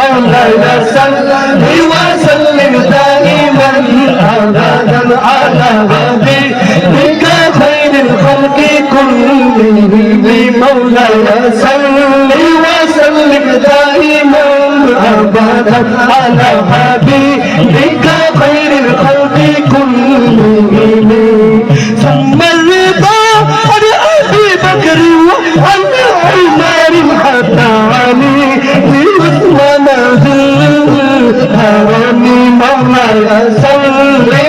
مولاي صل وسلم دائما ابدا على حبيبك خير الخلق كلهم مولاي صل وسلم دائما ابدا على حبيبك خير الخلق كلهم ثم الرضا عن ابي بكر وعن مولاي صل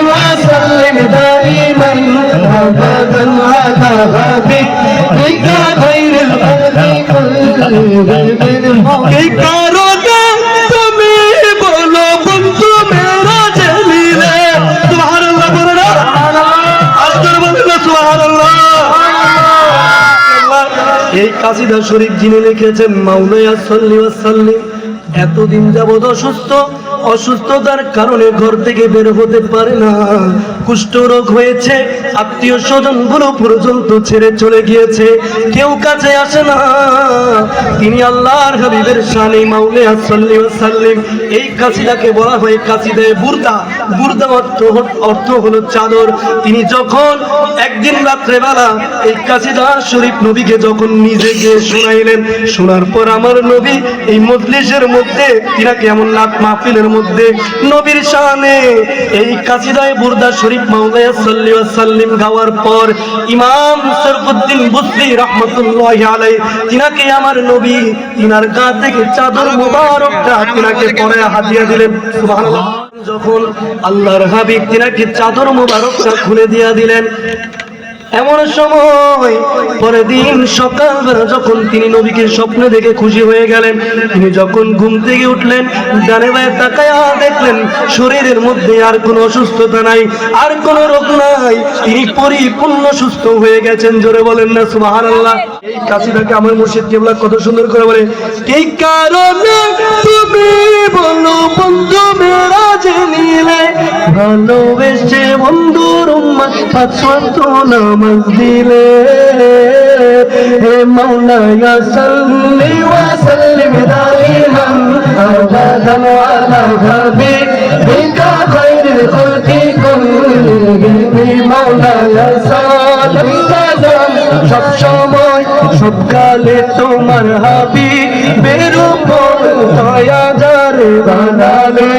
وسلم دائما ابدا على حبيبك خير الخلق كلهم কি কারণে তুমি বলো বন্ধু মেরা জমিলে সুবহানাল্লাহ বলো না আর তোর বলো না সুবহানাল্লাহ এই কাসিদা শরীফ যিনি লিখেছেন মাওলানা সাল্লি ওয়াসাল্লিম এতদিন যাবৎ অসুস্থ অসুস্থতার কারণে ঘর থেকে বের হতে পারে না। কুষ্ঠ রোগ হয়েছে, আত্মীয় স্বজনগুলো পর্যন্ত ছেড়ে চলে গিয়েছে, কেউ কাছে আসে না। তিনি আল্লাহর হাবিবের শানে মাউলে সাল্লি সাল্লিম এই কাসিদাকে বলা হয় কাসিদায় বুরদা। বুরদা অর্থ অর্থ হলো চাদর। তিনি যখন একদিন রাত্রেবেলা এই কাসিদা শরীফ নবীকে যখন নিজে গিয়ে শোনাইলেন, শোনার পর আমার নবী এই মজলিসের মধ্যে তিনাকে এমন নাক মাহফিলের মধ্যে নবীর শানে এই কাসিদায় বুরদা শরীফ মাওলায়া সাল্লি সাল্লিম গাওয়ার পর ইমাম সরফুদ্দিন বুসরি রহমতুল্লাহ আলাই তিনাকে আমার নবী তিনার গা থেকে চাদর মুবারকটা তিনাকে পরে হাতিয়া দিলেন। সুবহানাল্লাহ। যখন আল্লাহর হাবিব তিনাকে চাদর মুবারকটা খুলে দিয়া দিলেন এমন সময়, পরের দিন সকালবেলা যখন তিনি নবীকে স্বপ্নে দেখে খুশি হয়ে গেলেন, তিনি যখন ঘুম থেকে উঠলেন, ডানে বায়ে তাকায়া দেখলেন, শরীরের মধ্যে আর কোনো অসুস্থতা নাই, আর কোনো রোগ নাই। তিনি পরিপূর্ণ সুস্থ হয়ে গেছেন, জোরে বলেন না, সুবহানাল্লাহ। এই কাশিটাকে আমার মুর্শিদ কেবলা কত সুন্দর করে বলে, এই কারণে তুমি বলো, বন্ধু মেরা জেনিলে ভালোবেসে বন্ধুর উম্মত পাঁচ ওয়াক্ত নামাজ দিলে হে মাওলানা সাল্লি ওয়া সাল্লিম দাইমান আবাদান আলা হাবিবিকা খায়রুল খালকি কুল্লিহিম মাওলানা সাল্লি সব সময়, সব কালে তোমার হাবি বেরুপর দয়া যারে বানালে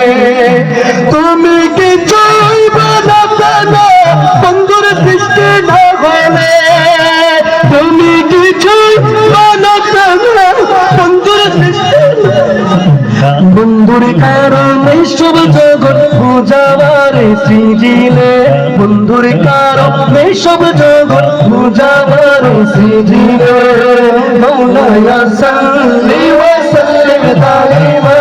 বন্ধুর কারণে সব জগৎ পূজাবার সিজিলে বন্ধুর কারণে সব জগৎ পূজাবার সিজিলে মৌলায়া সাল্লি ওয়া সাল্লিম